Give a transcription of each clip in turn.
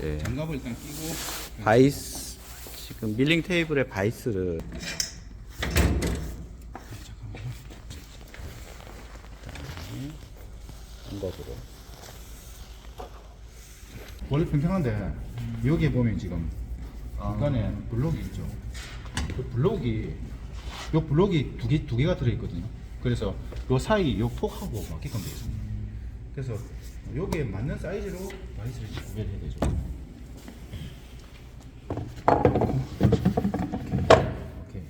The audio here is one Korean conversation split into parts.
네. 장갑을 일단 끼고 바이스 지금 밀링 테이블에 바이스를 한거으로 원래 평평한데 여기에 보면 지금 중간에 블록이 있죠. 그 블록이 요 블록이 두 개 두 개가 들어 있거든요. 그래서 요 사이 요 폭하고 맞게끔 되어 있습니다. 그래서 여기에 맞는 사이즈로 바이스를 구별해야 되죠. 오케이.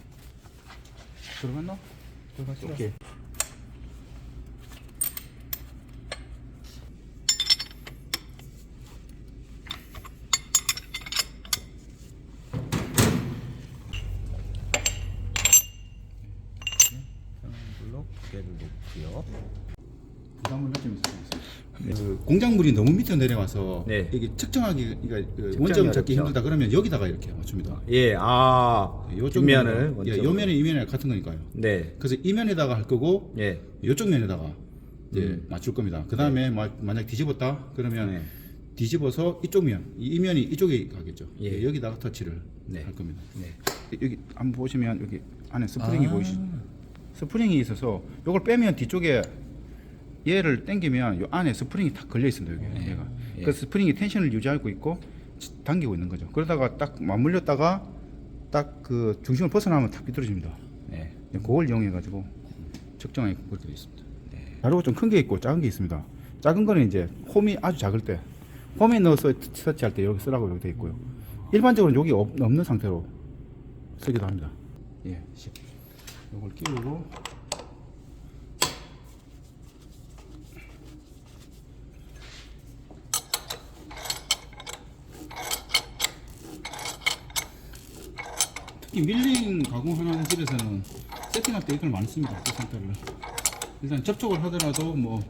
들어갔나? 들어갔어. 오케이. 블록 두 개를 놓고요. 있어요. 그 공작물이 너무 밑으로 내려와서 네. 이게 측정하기 그러니까 그 측정이 원점 잡기 어렵죠. 힘들다 그러면 여기다가 이렇게 맞춥니다. 예, 아, 요쪽 뒷면을 면에- 예, 원점으로. 요 면에 이 면에 같은 거니까요. 네, 그래서 이 면에다가 할 거고 예, 요쪽 면에다가 이제 음. 맞출 겁니다. 그 다음에 만약 뒤집었다 그러면 네. 뒤집어서 이쪽 면, 이, 이 면이 이쪽에 가겠죠. 예. 예, 여기다가 터치를 네. 할 겁니다. 네. 여기 한번 보시면 여기 안에 스프링이 아. 보이시죠? 스프링이 있어서 이걸 빼면 뒤쪽에 얘를 당기면 요 안에 스프링이 탁 걸려 있습니다 여기 얘가. 예. 그 스프링이 텐션을 유지하고 있고 지- 당기고 있는 거죠. 그러다가 딱 맞물렸다가 딱 그 중심을 벗어나면 탁 비뚤어집니다. 네. 그걸 이용해 가지고 측정하게 그렇게 있습니다. 네. 자료가 좀 큰 게 있고 작은 게 있습니다. 작은 거는 이제 홈이 아주 작을 때 홈에 넣어서 터치할 때 여기 쓰라고 여기 되어 있고요. 일반적으로 여기 없, 없는 상태로 쓰기도 합니다. 예, 10. 요걸 끼우고 특히 밀링 가공하는 집에서는 세팅할 때 이걸 많이 씁니다. 그 상태를. 일단 접촉을 하더라도 뭐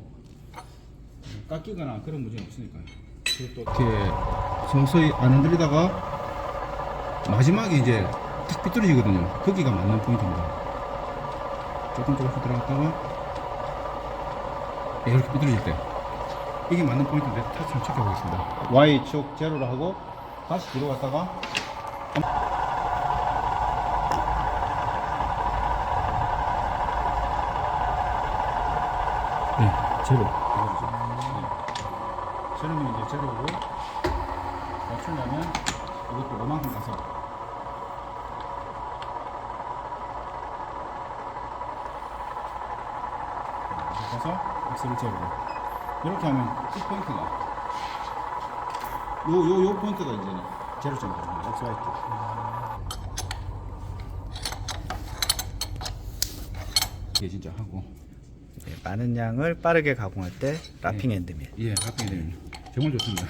깎이거나 그런 문제는 없으니까요. 그리고 또 이렇게 서서히 안 흔들리다가 마지막에 이제 탁 삐뚤어지거든요. 거기가 맞는 포인트입니다. 조금 조금씩 들어갔다가 예, 이렇게 삐뚤어질 때 이게 맞는 포인트인데 다시 한번 체크해보겠습니다. Y축 제로로 하고 다시 뒤로 갔다가 네, 제로. 네. 제로면 이제 제로고 맞추려면 이것도 요만큼 가서 이렇게 가서 X를 제로로 이렇게 하면 이 포인트가 요 요 요 포인트가 이제는 제로점 됩니다. X, Y, T. 이게 진짜 하고 네, 많은 양을 빠르게 가공할 때 라핑 핸드밀. 예, 합병이 되면 정말 좋습니다.